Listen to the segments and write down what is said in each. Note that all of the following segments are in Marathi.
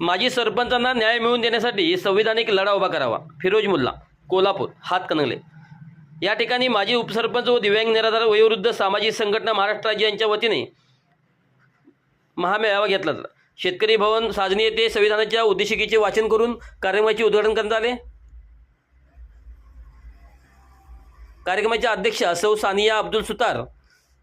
माजी सरपंचांना न्याय मिळवून देण्यासाठी संविधानिक लढा उभा करावा. फिरोज मुल्ला कोल्हापूर हातकणंगले या ठिकाणी माजी उपसरपंच व दिव्यांग निराधार वयोवृद्ध सामाजिक संघटना महाराष्ट्र राज्य यांच्या वतीने महामेळावा घेतला जातो. शेतकरी भवन साजनी येथे संविधानाच्या उद्देशिकेचे वाचन करून कार्यक्रमाचे उद्घाटन करण्यात आले. कार्यक्रमाच्या अध्यक्षा सौ सानिया अब्दुल सुतार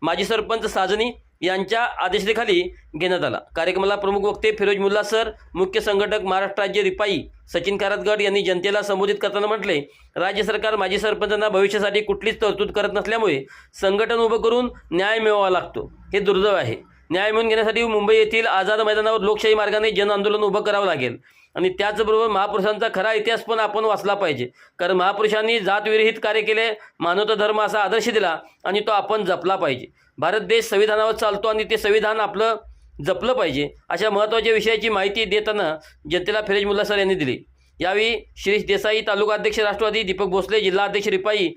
माजी सरपंच साजनी यांच्या आदेशाखाली घेण्यात आला. कार्यक्रमाला प्रमुख वक्ते फिरोज मुल्ला सर मुख्य संघटक महाराष्ट्र राज्य रिपाई सचिन कारातगड यांनी जनतेला संबोधित करताना म्हटले राज्य सरकार माजी सरपंचांना भविष्यासाठी कुठलीच तरतूद करत नसल्यामुळे संघटन उभं करून न्याय मिळवावा लागतो. हे दुर्दैव आहे. न्याय मिळवून घेण्यासाठी मुंबई येथील आझाद मैदानावर लोकशाही मार्गाने जन आंदोलन उभं करावं लागेल. आणि त्याचबरोबर महापुरुषांचा खरा इतिहास पण आपण वाचला पाहिजे. कारण महापुरुषांनी जातविरहित कार्य केले मानवता धर्म असा आदर्श दिला आणि तो आपण जपला पाहिजे. भारत देश संविधानावर चालतो आणि ते संविधान आपलं जपलं पाहिजे अशा महत्त्वाच्या विषयाची माहिती देताना जनतेला फिरोज मुल्ला सर यांनी दिली. यावेळी शिरीष देसाई तालुका अध्यक्ष राष्ट्रवादी दीपक भोसले जिल्हा अध्यक्ष रिपाई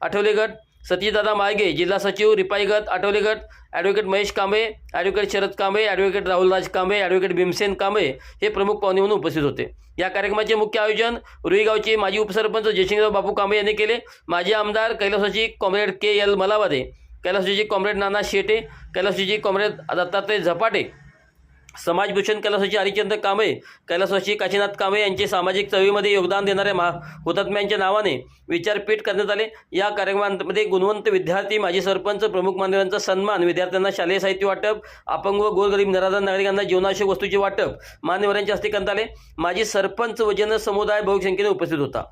आठवलेगड सतीदादा सतीशदादा माळगे जिल्हा सचिव रिपाई गट आठवले गट advocate Mahesh Kambe advocate Sharad Kambe advocate Rahulraj Kambe advocate Bhimsen Kambe हे प्रमुख पाहुणे म्हणून उपस्थित होते. या कार्यक्रमाचे मुख्य आयोजन रुईगावचे माजी उपसरपंच जयसिंगराव बापू कांबे यांनी केले. माजी आमदार कैलासाची कॉम्रेड के एल मलावादे कैलासाची कॉम्रेड नाना शेटे कैलासाची कॉम्रेड दत्तात्रय झपाटे समाजभूषण कैलासाची हरिचंद्र कांबळे कैलासाची काशीनाथ कांबळे यांचे सामाजिक चळवळीमध्ये योगदान देणाऱ्या महा हुतात्म्यांच्या नावाने विचारपीठ करण्यात आले. या कार्यक्रमांमध्ये गुणवंत विद्यार्थी माजी सरपंच प्रमुख मान्यवरांचा सन्मान विद्यार्थ्यांना शालेय साहित्य वाटप अपंग व गोरगरीब निराधार नागरिकांना जीवनावश्यक वस्तूचे वाटप मान्यवरांच्या हस्ते करण्यात आले. माजी सरपंच व जनसमुदाय बहुसंख्येने उपस्थित होता.